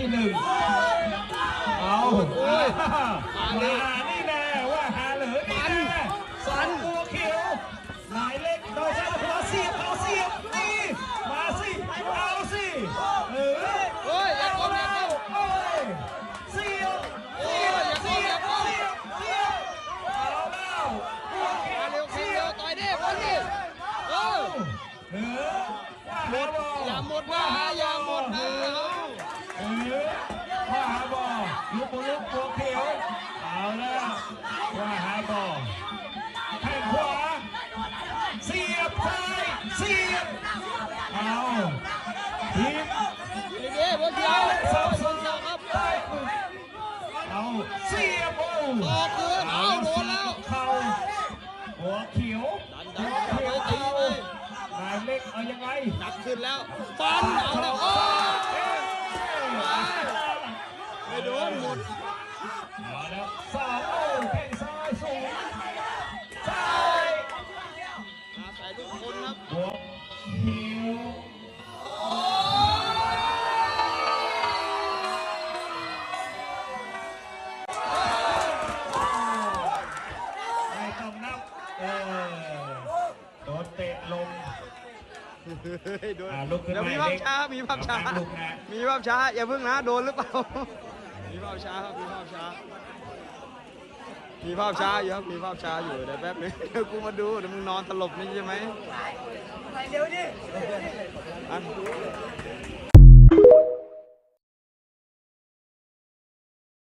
ที่หนึ่งเอามานี่แน่ว่าหาเหลือนี่แน่สันบัวเขียวหลายเล็กโดยซ้ายขวเสียบเอาเสียบนี่มาสิเอาสิเออเฮ้ยอาก้มอย่าก้มโอ้ยเสียบเสียบเสียบเสียบเสียบเอาแล้วบัวเขียวเร็วเร็วต่อยดิบอลดิเออเออว่าหาบออย่าหมดนะอย่าหมดนะ เออว่าหาบอลุกบลุกบัวเขียวเอาแล้วว่าหาบอแทงขวาเสียบซ้ายเสียบเอาทีมดีดีบอลเขียวสามบสองครับเอาเสียบโอ้ต่อคืนเอาโดนแล้วเข่าหัวเขียวหัวเขียวไปตีเอาไปนายเล็กเอายังไงหนักขึ้นแล้วฟันเอาแล้ว เขียวไม่ต้องนับเออโดนเตะลงอ่าลุกขึ้นเดี๋ยวมามีเด็ภาพกช้า มีภาพช้าเอาลูกนะ มีภาพช้า อย่าเพิ่งนะ โดนหรือเปล่า มีภาพช้าครับมีภาพช้า มีภาพช้าอยู่ครับ มีภาพช้าอยู่เดี๋ยวแป๊บนึงเดี๋ยวกูมาดูเดี๋ยวมึงนอนตลบนี่ใช่ไหมเดี๋ยวดิ